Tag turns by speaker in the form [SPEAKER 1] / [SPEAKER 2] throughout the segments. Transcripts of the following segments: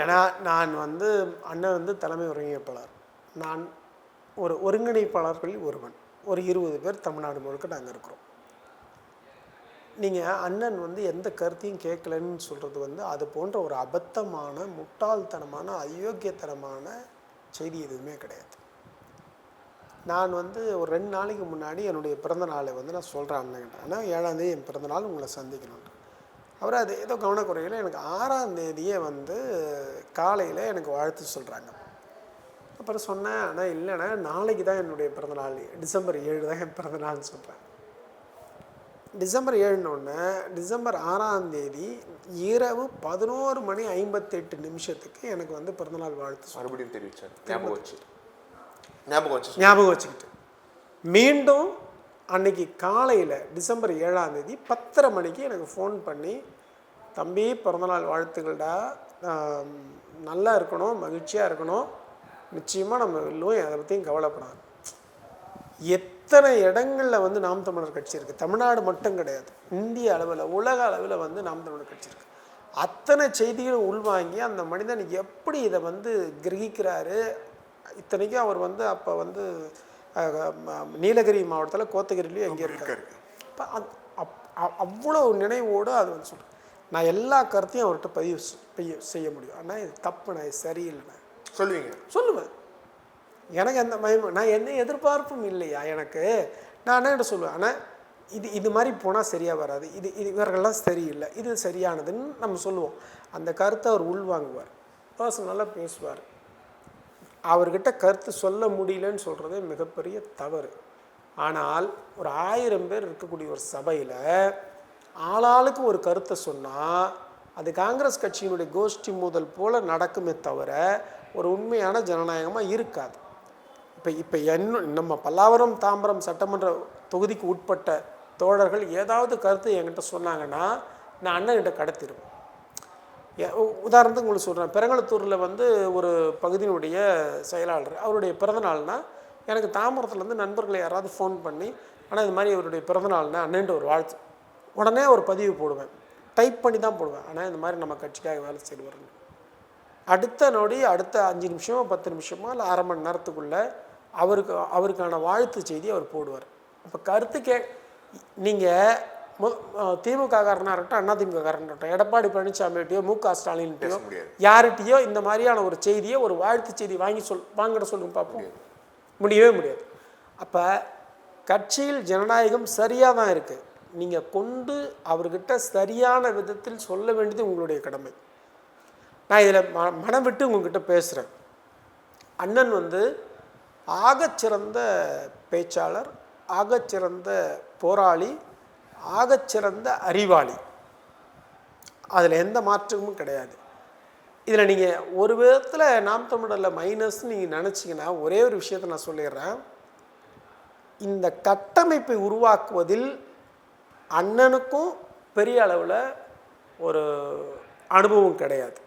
[SPEAKER 1] ஏன்னா நான் வந்து அண்ணன் வந்து தலைமை ஒருங்கிணைப்பாளர். நான் ஒரு ஒருங்கிணைப்பாளர்களில் ஒருவன். ஒரு இருபது பேர் தமிழ்நாடு முழுக்க நாங்கள் இருக்கிறோம். நீங்கள் அண்ணன் வந்து எந்த கருத்தையும் கேட்கலன்னு சொல்கிறது வந்து அது போன்ற ஒரு அபத்தமான முட்டாள்தனமான அயோக்கியத்தனமான செய்தி எதுவுமே கிடையாது. நான் வந்து ஒரு ரெண்டு நாளைக்கு முன்னாடி என்னுடைய பிறந்த நாளை வந்து நான் சொல்கிறேன் அண்ணன் ஆனால் ஏழாந்தேதி என் பிறந்த நாள் உங்களை சந்திக்கணும் அவர் அது ஏதோ கவனக்குறையில் எனக்கு ஆறாம் தேதியே வந்து காலையில் எனக்கு வாழ்த்து சொல்கிறாங்க அப்புறம் சொன்னேன் ஆனால் இல்லைண்ணா நாளைக்கு தான் என்னுடைய பிறந்தநாள். டிசம்பர் ஏழு தான் என் பிறந்தநாள்னு சொல்கிறேன் டிசம்பர் ஏழுனோடனே டிசம்பர் ஆறாம் தேதி இரவு பதினோரு மணி ஐம்பத்தெட்டு நிமிஷத்துக்கு எனக்கு வந்து பிறந்தநாள் வாழ்த்து.
[SPEAKER 2] மறுபடியும் தெரிவிச்சார். ஞாபகம் வச்சு. ஞாபகம் வச்சு
[SPEAKER 1] ஞாபகம் வச்சுக்கிட்டு. மீண்டும் அன்னைக்கு காலையில் டிசம்பர் ஏழாம் தேதி பத்தரை மணிக்கு எனக்கு ஃபோன் பண்ணி தம்பி பிறந்தநாள் வாழ்த்துக்கள்டா. நல்லா இருக்கணும் மகிழ்ச்சியாக இருக்கணும். நிச்சயமாக நம்ம எல்லோரும் அதை பற்றியும் கவலைப்படாது. எத்தனை இடங்களில் வந்து நாம் தமிழர் கட்சி இருக்குது தமிழ்நாடு மட்டும் கிடையாது. இந்திய அளவில் உலக அளவில் வந்து நாம் தமிழர் கட்சி இருக்குது அத்தனை செய்திகளை உள்வாங்கி அந்த மனிதன் எப்படி இதை வந்து கிரகிக்கிறாரு? இத்தனைக்கும் அவர் வந்து அப்போ வந்து நீலகிரி மாவட்டத்தில் கோத்தகிரிலையும் எங்கே இருக்காரு அந் அப் அவ்வளோ நினைவோடு அது வந்து சொல்கிறேன் நான் எல்லா கருத்தையும் அவர்கிட்ட பதிவு செ- பெய்ய- செய்ய முடியும். ஆனால் இது தப்பு நான் இது சரியில்லை
[SPEAKER 2] சொல்லுவீங்க.
[SPEAKER 1] சொல்லுவேன். எனக்கு அந்த மயம் நான் எந்த எதிர்பார்ப்பும் இல்லையா எனக்கு? நான் என்ன சொல்லுவேன்? ஆனால் இது இது மாதிரி போனால் சரியாக வராது. இது இது இவர்கள்லாம் சரியில்லை. இது சரியானதுன்னு நம்ம சொல்லுவோம். அந்த கருத்தை அவர் உள்வாங்குவார். பர்சனலாக பேசுவார். அவர்கிட்ட கருத்து சொல்ல முடியலன்னு சொல்கிறதே மிகப்பெரிய தவறு. ஆனால் ஒரு ஆயிரம் பேர் இருக்கக்கூடிய ஒரு சபையில் ஆளாளுக்கு ஒரு கருத்தை சொன்னால் அது காங்கிரஸ் கட்சியினுடைய கோஷ்டி முதல் போல் நடக்குமே தவிர ஒரு உண்மையான ஜனநாயகமாக இருக்காது. இப்போ இப்போ என்ன நம்ம பல்லாவரம் தாம்பரம் சட்டமன்ற தொகுதிக்கு உட்பட்ட தோழர்கள் ஏதாவது கருத்து என்கிட்ட சொன்னாங்கன்னா நான் அண்ணன்கிட்ட கடத்திடுவேன் உதாரணத்துக்கு உங்களுக்கு சொல்கிறேன் பெரங்களத்தூரில் வந்து ஒரு பகுதியினுடைய செயலாளர் அவருடைய பிறந்தநாள்னால் எனக்கு தாமரத்துலேருந்து நண்பர்களை யாராவது ஃபோன் பண்ணி ஆனால் இது மாதிரி அவருடைய பிறந்தநாள்னா அண்ணன்ட்டு ஒரு வாழ்த்து. உடனே ஒரு பதிவு போடுவேன். டைப் பண்ணி தான் போடுவேன். ஆனால் இந்த மாதிரி நம்ம கட்சிக்காக வேலை செய்து அடுத்த நொடி அடுத்த அஞ்சு நிமிஷமோ பத்து நிமிஷமோ இல்லை அரை மணி நேரத்துக்குள்ளே அவருக்கு அவருக்கான வாழ்த்து செய்தி அவர் போடுவார். அப்போ கருத்து கே நீங்கள் மு திமுக காரனாக இருக்கட்டும் அண்ணா திமுக காரனாக இருக்கட்டும் எடப்பாடி பழனிசாமிகிட்டயோ மு க ஸ்டாலின்கிட்டயோ. யார்கிட்டயோ இந்த மாதிரியான ஒரு செய்தியை ஒரு வாழ்த்து செய்தி வாங்கி சொல் வாங்கிட சொல்லுங்க பார்ப்போம் முடியவே முடியாது. அப்போ கட்சியில் ஜனநாயகம் சரியாக தான் இருக்குது நீங்கள் கொண்டு அவர்கிட்ட சரியான விதத்தில் சொல்ல வேண்டியது உங்களுடைய கடமை. நான் இதில் ம மனம் விட்டு உங்ககிட்ட பேசுகிறேன் அண்ணன் வந்து ஆகச்சிறந்த பேச்சாளர் ஆகச்சிறந்த போராளி ஆகச்சிறந்த அறிவாளி. அதில் எந்த மாற்றமும் கிடையாது. இதில் நீங்கள் ஒரு விதத்தில் நாம் தமிழரில் மைனஸ் நீங்கள் நினச்சிங்கன்னா ஒரே ஒரு விஷயத்தை நான் சொல்லிடுறேன். இந்த கட்டமைப்பை உருவாக்குவதில் அண்ணனுக்கும் பெரிய அளவில் ஒரு அனுபவம் கிடையாது.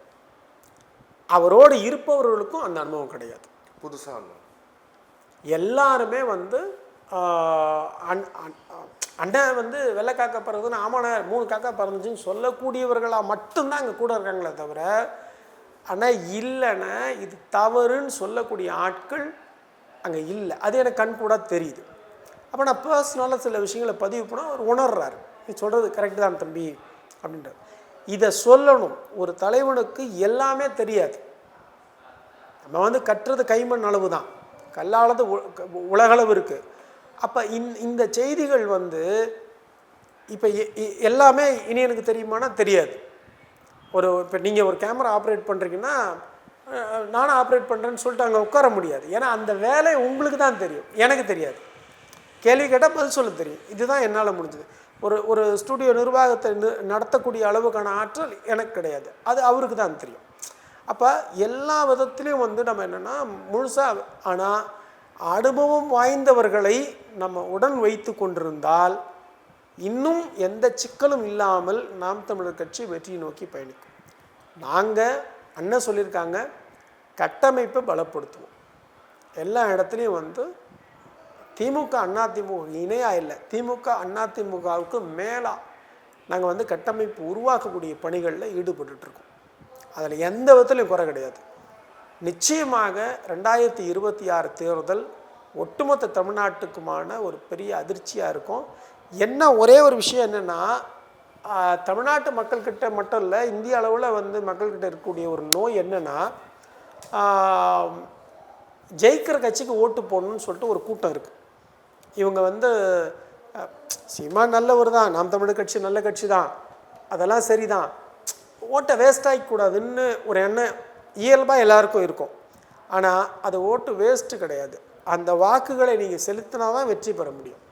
[SPEAKER 1] அவரோடு இருப்பவர்களுக்கும் அந்த அனுபவம் கிடையாது.
[SPEAKER 2] புதுசா ஒண்ணு.
[SPEAKER 1] எல்லாருமே வந்து அண்- அண்ணன் வந்து வெள்ளை காக்கா பறந்ததுன்னு ஆமாண்ணே மூணு காக்கா பறந்துச்சுன்னு சொல்லக்கூடியவர்களாக மட்டும்தான் அங்கே கூட இருக்காங்களே தவிர ஆனால் இல்லைன்னா இது தவறுன்னு சொல்லக்கூடிய ஆட்கள் அங்கே இல்லை. அது எனக்கு கண் கூட தெரியுது. அப்போ நான் பர்சனலாக சில விஷயங்களை பதிவு பண்ணால் அவர் உணர்றாரு. நீ சொல்கிறது கரெக்டு தான் தம்பி அப்படின்றது இதை சொல்லணும். ஒரு தலைவனுக்கு எல்லாமே தெரியாது. நம்ம வந்து கட்டுறது கைமண் அளவு தான் கல்லாலது உ- க- உலகளவு இருக்குது அப்போ இந் இந்த செய்திகள் வந்து இப்போ எல்லாமே இனி எனக்கு தெரியுமானா தெரியாது. ஒரு இப்போ நீங்கள் ஒரு கேமரா ஆப்ரேட் பண்ணுறீங்கன்னா நானும் ஆப்ரேட் பண்ணுறேன்னு சொல்லிட்டு அங்கே உட்கார முடியாது. ஏன்னா அந்த வேலை உங்களுக்கு தான் தெரியும். எனக்கு தெரியாது. கேள்வி கேட்டால் பதில் சொல்ல தெரியும். இதுதான் என்னால் முடிஞ்சது. ஒரு ஒரு ஸ்டுடியோ நிர்வாகத்தை நடத்தக்கூடிய அளவுக்கான ஆற்றல் எனக்கு கிடையாது. அது அவருக்கு தான் தெரியும். அப்போ எல்லா விதத்துலேயும் வந்து நம்ம என்னென்னா முழுசாக ஆனால் அனுபவம் வாய்ந்தவர்களை நம்ம உடன் வைத்து கொண்டிருந்தால் இன்னும் எந்த சிக்கலும் இல்லாமல் நாம் தமிழர் கட்சி வெற்றியை நோக்கி பயணிக்கும். நாங்கள் அண்ணன் சொல்லியிருக்காங்க கட்டமைப்பை பலப்படுத்துவோம். எல்லா இடத்துலையும் வந்து திமுக அண்ணா திமுக இணையாக இல்லை. திமுக அண்ணா திமுகவுக்கு மேலாக நாங்கள் வந்து கட்டமைப்பு உருவாக்கக்கூடிய பணிகளில் ஈடுபட்டுருக்கோம் அதில் எந்த விதத்துலையும் குறை கிடையாது. நிச்சயமாக ரெண்டாயிரத்தி இருபத்தி ஆறு தேர்தல் ஒட்டுமொத்த தமிழ்நாட்டுக்குமான ஒரு பெரிய அதிர்ச்சியாக இருக்கும். என்ன ஒரே ஒரு விஷயம் என்னென்னா தமிழ்நாட்டு மக்கள்கிட்ட மட்டும் இல்லை இந்திய அளவில் வந்து மக்கள்கிட்ட இருக்கக்கூடிய ஒரு நோய் என்னென்னா ஜெயிக்கிற கட்சிக்கு ஓட்டு போடணும்னு சொல்லிட்டு ஒரு கூட்டம் இருக்குது இவங்க வந்து சீமா நல்லவர் தான் நாம் தமிழர் கட்சி நல்ல கட்சி தான் அதெல்லாம் சரிதான். ஓட்டை வேஸ்ட் ஆகிக்கூடாதுன்னு ஒரு எண்ணம் இயல்பாக எல்லாருக்கும் இருக்கும். ஆனால் அது ஓட்டு வேஸ்ட்டு கிடையாது. அந்த வாக்குகளை நீங்கள் செலுத்தினா தான் வெற்றி பெற முடியும்.